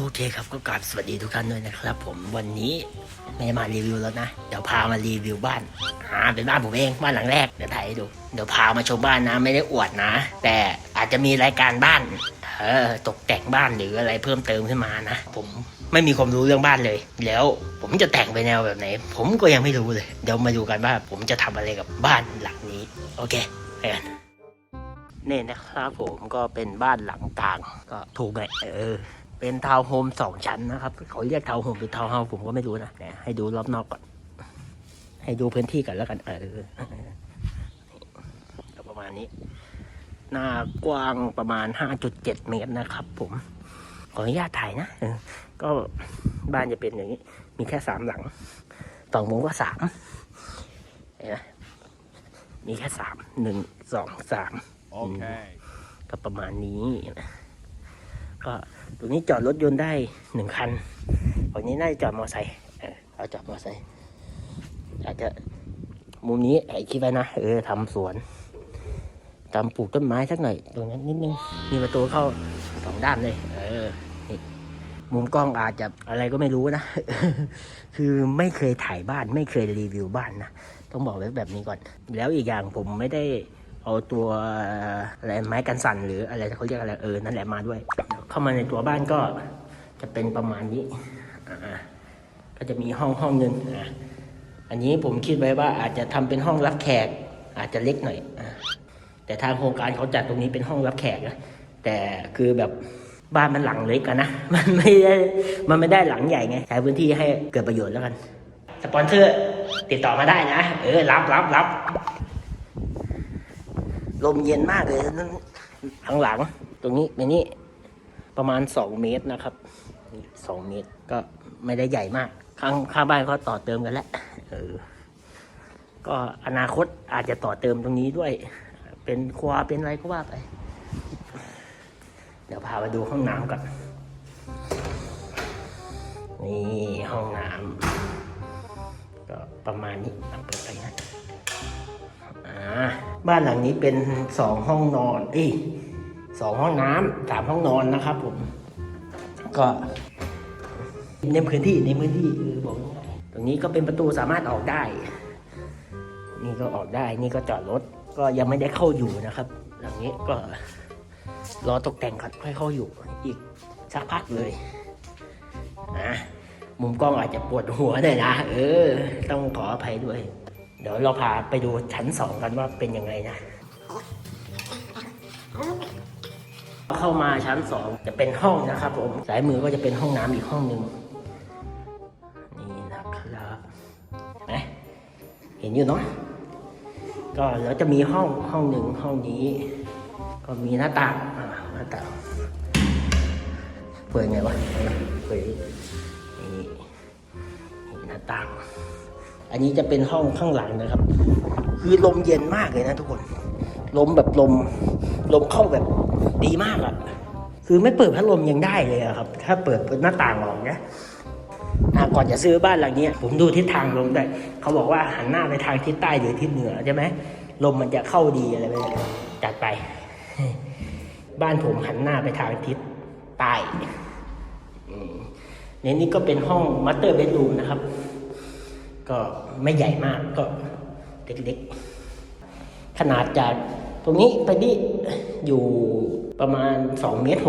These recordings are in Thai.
โอเคครับก็กราบสวัสดีทุกท่านด้วยนะครับผมวันนี้ไม่มารีวิวแล้วนะ เดี๋ยวพามารีวิวบ้านอ่าเป็นบ้านผมเองบ้านหลังแรกเดี๋ยวถ่ายให้ดูเดี๋ยวพามาชมบ้านนะไม่ได้อวดนะ แต่อาจจะมีรายการบ้านเออตกแต่งบ้านหรืออะไรเพิ่มเติมขึ้นมานะผมไม่มีความรู้เรื่องบ้านเลย แล้วผมจะแต่งไปแนวแบบไหน ผมก็ยังไม่รู้เลย เดี๋ยวมาดูกันว่าผมจะทำอะไรกับบ้านหลังนี้ โอเคไปกันนี่นะครับผมก็เป็นบ้านหลังกลางก็ถูกเลยเออ เป็นทาวน์โฮมสองชั้นนะครับ เขาเรียกทาวน์โฮมหรือทาวน์เฮาส์ผมก็ไม่รู้นะแต่ให้ดูรอบนอกก่อน ให้ดูพื้นที่ก่อนแล้วกันเออประมาณนี้ หน้ากว้างประมาณ 5.7 เมตรนะครับ ผม ขออนุญาตถ่ายนะก็บ้านจะเป็นอย่างนี้ มีแค่สามหลังต่องมุมก็สามเห็นไหมมีแค่สามหนึ่งสองสาม Okay. ก็ประมาณนี้ก็ ตรงนี้จอดรถยนต์ได้หนึ่งคันฝั่งนี้น่าจะจอดมอเตอร์ไซค์เอาจอดมอเตอร์ไซค์อาจจะมุมนี้ไอ้คิดไว้นะเออทำสวนทำปลูกต้นไม้สักหน่อย ตรงนั้นนิดนึงมีประตูเข้าสองด้านเลย เออนี่มุมกล้องอาจจะอะไรก็ไม่รู้นะ คือไม่เคยถ่ายบ้านไม่เคยรีวิวบ้านนะ ต้องบอกไว้แบบนี้ก่อน แล้วอีกอย่างผมไม่ได้ เอาตัวอะไรไม้กันสั่นหรืออะไรเขาเรียกอะไรเออนั่นแหละมาด้วย เข้ามาในตัวบ้านก็จะเป็นประมาณนี้ก็จะมีห้องห้องหนึ่งอันนี้ผมคิดไว้ว่าอาจจะทำเป็นห้องรับแขก อาจจะเล็กหน่อยอแต่ทางโครงการเขาจัดตรงนี้เป็นห้องรับแขกนะแต่คือแบบบ้านมันหลังเล็กอะนะมันไม่ได้มันไม่ได้หลังใหญ่ไงใช้พื้นที่ให้เกิดประโยชน์แล้วกัน สปอนเซอร์ติดต่อมาได้นะ เออรับรับรับ ลมเย็นมากเลยนั่นข้างหลังตรงนี้เป็นนี้ประมาณสองเมตรนะครับสองเมตรก็ไม่ได้ใหญ่มาก ข้างข้างบ้านก็ต่อเติมกันแล้วเออก็อนาคตอาจจะต่อเติมตรงนี้ด้วย เป็นครัวเป็นอะไรก็ว่าไป เดี๋ยวพาไปดูห้องน้ำก่อนนี่ห้องน้ำก็ประมาณนี้เปิดไปนะ บ้านหลังนี้เป็นสองห้องนอนเอ้ยสองห้องน้ำสามห้องนอนนะครับผม ก็ในพื้นที่ในพื้นที่เออบอกตรงนี้ก็เป็นประตูสามารถออกได้ นี่ก็ออกได้นี่ก็จอดรถก็ยังไม่ได้เข้าอยู่นะครับ หลังนี้ก็รอตกแต่งก่อนค่อยเข้าอยู่อีกสักพักเลยนะมุมกล้องอาจจะปวดหัวหน่อยนะเออ ต้องขออภัยด้วย เดี๋ยวเราพาไปดูชั้นสองกันว่าเป็นยังไงนะ เข้ามาชั้นสองจะเป็นห้องนะครับผมสายมือก็จะเป็นห้องน้ำอีกห้องหนึ่งนี่นะครับเห็นไหมเห็นอยู่เนาะก็แล้วจะมีห้องห้องหนึ่งห้องนี้ ก็มีหน้าต่างหน้าต่างเปิดไงวะเปิดนี่นี่หน้าต่าง อันนี้จะเป็นห้องข้างหลังนะครับ คือลมเย็นมากเลยนะทุกคน ลมแบบลม ลมเข้าแบบดีมากอะคือไม่เปิดพัดลมยังได้เลยอะครับ ถ้าเปิดหน้าต่างออกนะก่อนจะซื้อบ้านหลังนี้ผมดูทิศทางลมได้เขาบอกว่าหันหน้าไปทางทิศใต้หรือทิศเหนือใช่ไหมลมมันจะเข้าดีอะไรไปเนี่ยจัดไป บ้านผมหันหน้าไปทางทิศใต้ในนี้ก็เป็นห้องมัตเตอร์เบดรูมนะครับ ก็ไม่ใหญ่มากก็เล็กๆ ขนาดจากตรงนี้ไปนี่อยู่ประมาณ2เมตร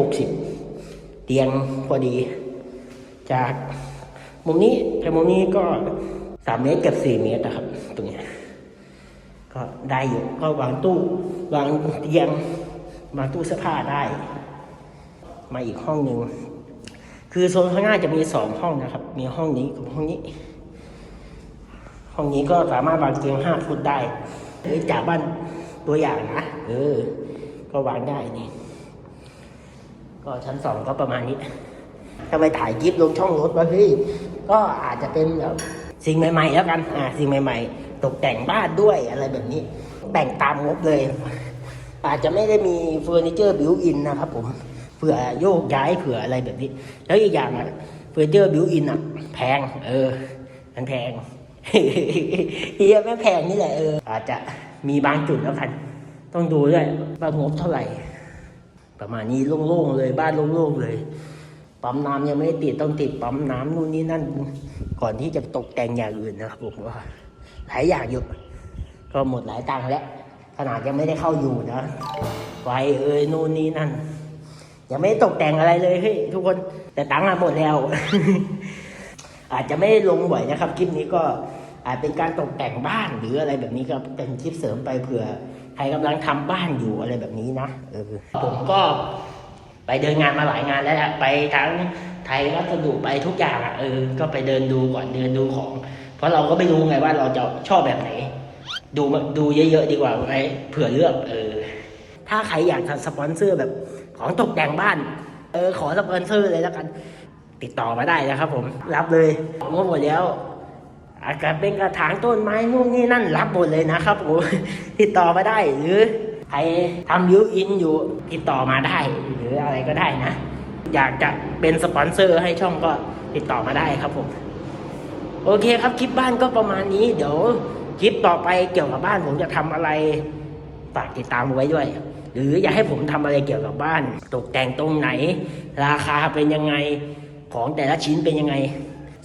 60 เตียงพอดี จากมุมนี้ไปมุมนี้ก็ 3 เมตรกับ 4 เมตรนะครับ ตรงนี้ก็ได้อยู่ก็วางตู้วางเตียงวางตู้เสื้อผ้าได้ มาอีกห้องหนึ่งคือโซนข้างหน้าจะมีสองห้องนะครับ มีห้องนี้กับห้องนี้ ห้องนี้ก็สามารถวางเตียงห้าฟุตได้หรือจากบ้านตัวอย่างนะ เออ ก็วางได้นี่ ก็ชั้นสองก็ประมาณนี้ถ้าไปถ่ายคลิปลงช่องรถว่าเฮ้ยก็อาจจะเป็นแบบสิ่งใหม่ ๆ แล้วกัน อ่า สิ่งใหม่ ๆ ตกแต่งบ้านด้วยอะไรแบบนี้ แต่งตามงบเลย อาจจะไม่ได้มีเฟอร์นิเจอร์บิวอินนะครับผม เผื่อโยกย้ายเผื่ออะไรแบบนี้ แล้วอีกอย่างอะเฟอร์นิเจอร์บิวอินอะ แพง เออ มันแพง เฮียไม่แพงนี่แหละเอออาจจะมีบางจุดแล้วกัน ต้องดูด้วยว่างบเท่าไหร่ ประมาณนี้โล่งๆเลยบ้านโล่งๆเลย ปั๊มน้ำยังไม่ได้ติดต้องติดปั๊มน้ำนู่นนี่นั่น ก่อนที่จะตกแต่งอย่างอื่นนะครับผมว่าหลายอย่างอยู่ก็หมดหลายตังค์แล้วขนาดยังไม่ได้เข้าอยู่นะไฟเอ้ยนู่นนี่นั่นยังไม่ได้ตกแต่งอะไรเลยเฮ้ยทุกคนแต่ตังค์หมดแล้ว อาจจะไม่ลงบ่อยนะครับคลิปนี้ก็ อาจเป็นการตกแต่งบ้านหรืออะไรแบบนี้ก็เป็นคลิปเสริมไปเผื่อใครกำลังทำบ้านอยู่อะไรแบบนี้นะเออผมก็ไปเดินงานมาหลายงานแล้วไปทั้งไทยวัสดุไปทุกอย่างอะเออ ก็ไปเดินดูก่อนเดินดูของ เพราะเราก็ไม่รู้ไงว่าเราจะชอบแบบไหน ดูดูเยอะๆดีกว่าไว้เผื่อเลือกเออ ถ้าใครอยากทำสปอนเซอร์แบบของตกแต่งบ้าน เออขอสปอนเซอร์เลยแล้วกัน ติดต่อมาได้นะครับผมรับเลยงบหมดแล้ว อาจจะเป็นกระถางต้นไม้นู่นนี่นั่นรับหมดเลยนะครับผมติดต่อมาได้หรือใครทำยูอินอยู่ติดต่อมาได้ หรืออะไรก็ได้นะ อยากจะเป็นสปอนเซอร์ให้ช่องก็ติดต่อมาได้ครับผม โอเคครับคลิปบ้านก็ประมาณนี้ เดี๋ยวคลิปต่อไปเกี่ยวกับบ้านผมจะทำอะไรฝากติดตามไว้ด้วย หรืออยากให้ผมทำอะไรเกี่ยวกับบ้าน ตกแต่งตรงไหน ราคาเป็นยังไงของแต่ละชิ้นเป็นยังไง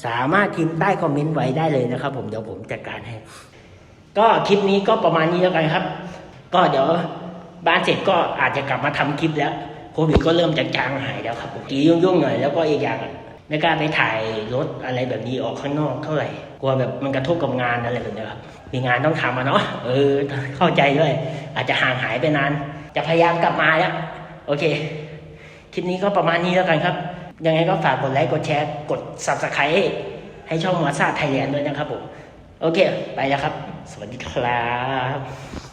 สามารถพิมพ์ใต้คอมเมนต์ไว้ได้เลยนะครับ ผมเดี๋ยวผมจัดการให้ก็คลิปนี้ก็ประมาณนี้แล้วกันครับ ก็เดี๋ยวบ้านเสร็จก็อาจจะกลับมาทำคลิปแล้วโควิดก็เริ่มจางหายแล้วครับผมทียุ่งๆหน่อยแล้วก็อีกอย่างไม่กล้าไปถ่ายรถอะไรแบบนี้ออกข้างนอกเท่าไหร่กลัวแบบมันกระทบกับงานอะไรแบบนี้ครับมีงานต้องทำอะเนาะเออเข้าใจด้วย อาจจะห่างหายไปนาน จะพยายามกลับมาแล้วโอเคคลิปนี้ก็ประมาณนี้แล้วกันครับ ยังไงก็ฝากกดไลค์กดแชร์กด subscribe ให้ช่องหมอซาไทยแลนด์ด้วยนะครับผม โอเค ไปแล้วครับ สวัสดีครับ